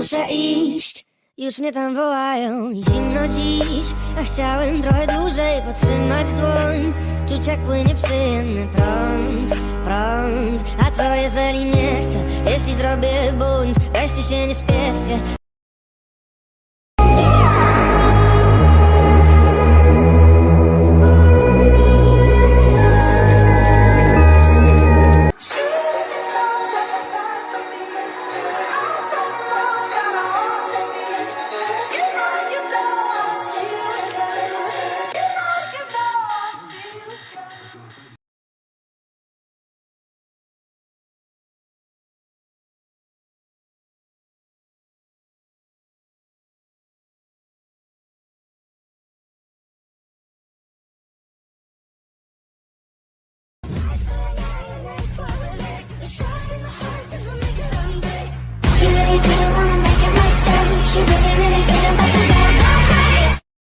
muszę iść. Już mnie tam wołają zimno dziś A chciałem trochę dłużej potrzymać dłoń. Czuć jak płynie przyjemny prąd, prąd. A co jeżeli nie chcę? Jeśli zrobię bunt, weźcie się nie spieszcie.